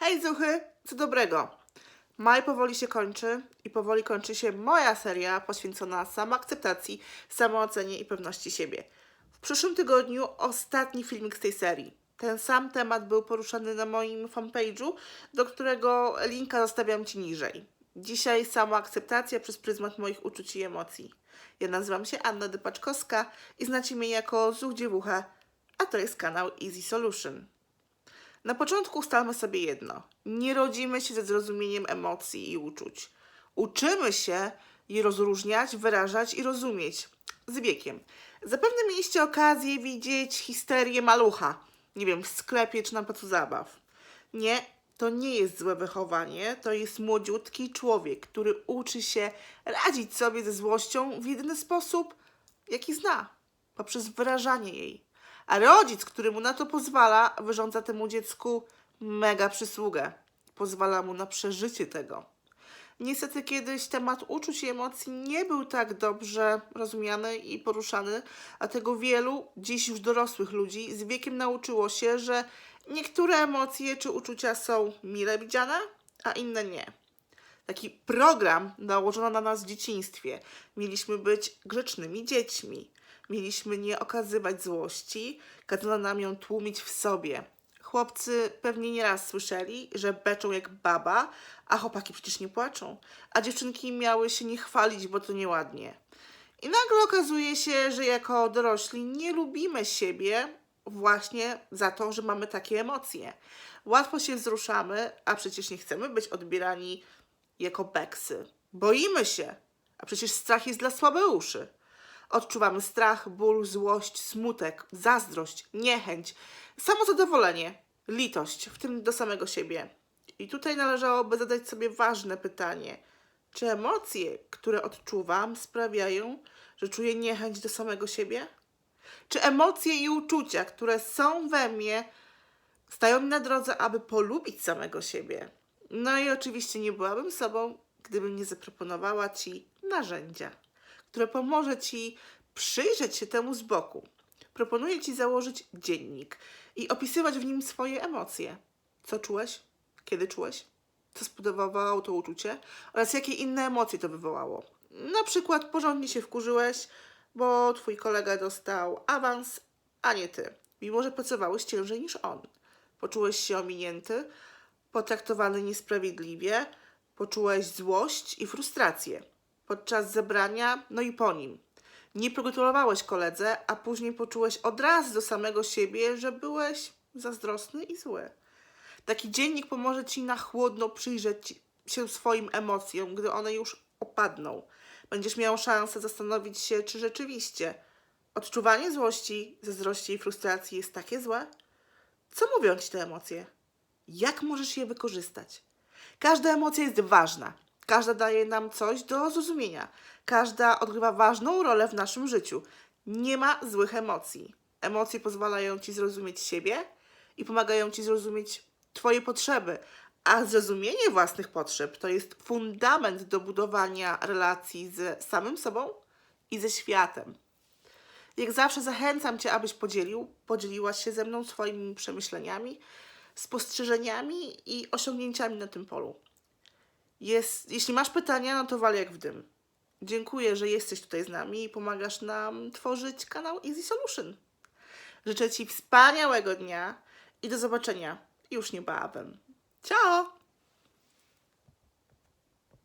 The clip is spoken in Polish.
Hej Zuchy, co dobrego. Maj powoli się kończy i powoli kończy się moja seria poświęcona samoakceptacji, samoocenie i pewności siebie. W przyszłym tygodniu ostatni filmik z tej serii. Ten sam temat był poruszany na moim fanpage'u, do którego linka zostawiam Ci niżej. Dzisiaj samoakceptacja przez pryzmat moich uczuć i emocji. Ja nazywam się Anna Dypaczkowska i znacie mnie jako Zuch Dziewucha, a to jest kanał Easy Solution. Na początku ustalmy sobie jedno. Nie rodzimy się ze zrozumieniem emocji i uczuć. Uczymy się je rozróżniać, wyrażać i rozumieć z wiekiem. Zapewne mieliście okazję widzieć histerię malucha, nie wiem, w sklepie czy na placu zabaw. Nie, to nie jest złe wychowanie, to jest młodziutki człowiek, który uczy się radzić sobie ze złością w jedyny sposób, jaki zna poprzez wyrażanie jej. A rodzic, który mu na to pozwala, wyrządza temu dziecku mega przysługę. Pozwala mu na przeżycie tego. Niestety kiedyś temat uczuć i emocji nie był tak dobrze rozumiany i poruszany, dlatego wielu, dziś już dorosłych ludzi, z wiekiem nauczyło się, że niektóre emocje czy uczucia są mile widziane, a inne nie taki program nałożono na nas w dzieciństwie. Mieliśmy być grzecznymi dziećmi. Mieliśmy nie okazywać złości, kazano nam ją tłumić w sobie. Chłopcy pewnie nieraz słyszeli, że beczą jak baba, a chłopaki przecież nie płaczą. A dziewczynki miały się nie chwalić, bo to nieładnie. I nagle okazuje się, że jako dorośli nie lubimy siebie właśnie za to, że mamy takie emocje. Łatwo się wzruszamy, a przecież nie chcemy być odbierani jako beksy. Boimy się, a przecież strach jest dla słabeuszy. Odczuwamy strach, ból, złość, smutek, zazdrość, niechęć, samozadowolenie, litość, w tym do samego siebie. I tutaj należałoby zadać sobie ważne pytanie: czy emocje, które odczuwam, sprawiają, że czuję niechęć do samego siebie? Czy emocje i uczucia, które są we mnie, stają mi na drodze, aby polubić samego siebie? No i oczywiście nie byłabym sobą, gdybym nie zaproponowała Ci narzędzia, które pomoże Ci przyjrzeć się temu z boku. Proponuję Ci założyć dziennik i opisywać w nim swoje emocje. Co czułeś? Kiedy czułeś? Co spowodowało to uczucie? Oraz jakie inne emocje to wywołało? Na przykład porządnie się wkurzyłeś, bo Twój kolega dostał awans, a nie Ty, mimo że pracowałeś ciężej niż on. Poczułeś się ominięty, potraktowany niesprawiedliwie, poczułeś złość i frustrację podczas zebrania, no i po nim. Nie pogratulowałeś koledze, a później poczułeś od razu do samego siebie, że byłeś zazdrosny i zły. Taki dziennik pomoże ci na chłodno przyjrzeć się swoim emocjom, gdy one już opadną. Będziesz miał szansę zastanowić się, czy rzeczywiście odczuwanie złości, zazdrości i frustracji jest takie złe? Co mówią ci te emocje? Jak możesz je wykorzystać? Każda emocja jest ważna. Każda daje nam coś do zrozumienia. Każda odgrywa ważną rolę w naszym życiu. Nie ma złych emocji. Emocje pozwalają ci zrozumieć siebie i pomagają ci zrozumieć Twoje potrzeby. A zrozumienie własnych potrzeb to jest fundament do budowania relacji z samym sobą i ze światem. Jak zawsze zachęcam Cię, abyś podzielił, podzieliłaś się ze mną swoimi przemyśleniami, spostrzeżeniami i osiągnięciami na tym polu. Jest, jeśli masz pytania, no to wal jak w dym. Dziękuję, że jesteś tutaj z nami i pomagasz nam tworzyć kanał Easy Solution. Życzę Ci wspaniałego dnia i do zobaczenia już niebawem. Ciao!